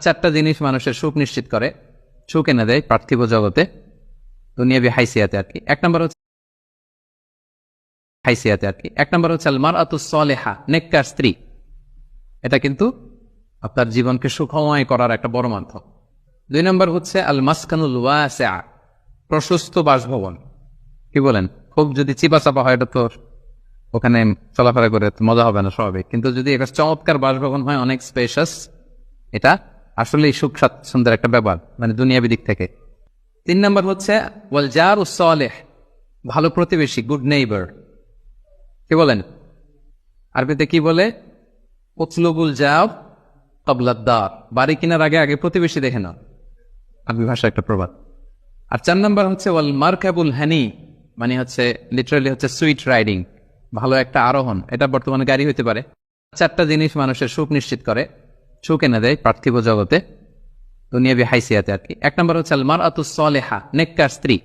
চারটা জিনিস মানুষের সুখ নিশ্চিত করে। সুখ এনে দেয় পার্থিব জগতে, দুনিয়াবি হাইসিয়াতে আর কি। এক নম্বর হচ্ছে হাইসিয়াতে আর কি। এক নম্বর হচ্ছে আলমার আতুসলেহা নেককার স্ত্রী। এটা কিন্তু আপনার জীবনকে সুখময় করার একটা বড় মাধ্যম। দুই নম্বর হচ্ছে আল মাসকানুল ওয়াসিআ, প্রশস্ত বাসভবন। কি বলেন? খুব যদি চিপা চাপা হয় এটা তো ওখানে চলাফেরা করে মজা হবে না স্বাভাবিক। কিন্তু যদি একটা চমৎকার বাসভবন হয়, অনেক স্পেশাস এটা আসলেই সুখ স্বাচ্ছন্দ্যের একটা ব্যাপার মানে দুনিয়াবি দিক থেকে। তিন নম্বর হচ্ছে, ওয়াল জার উসলেহ ভালো প্রতিবেশী, গুড নেইবার। কি বলেন? আরবিতে কি বলে? উতলুবুল যাও কবলাদ্দার বাড়ি কেনার আগে আগে প্রতিবেশী দেখে নাও। আরবি ভাষা একটা প্রবাদ। আর চার নম্বর হচ্ছে, ওয়াল মার্কাবুল হ্যানি মানে হচ্ছে লিটারালি হচ্ছে সুইট রাইডিং ভালো একটা আরোহণ। এটা বর্তমানে গাড়ি হতে পারে। চারটা জিনিস মানুষের সুখ নিশ্চিত করে। সুখ এনে দেয়, পার্থিব জগতে। দুনিয়াবি হাইসিয়াতে আর কি। এক নম্বর হচ্ছে আলমার আতুসলেহা নেককার স্ত্রী।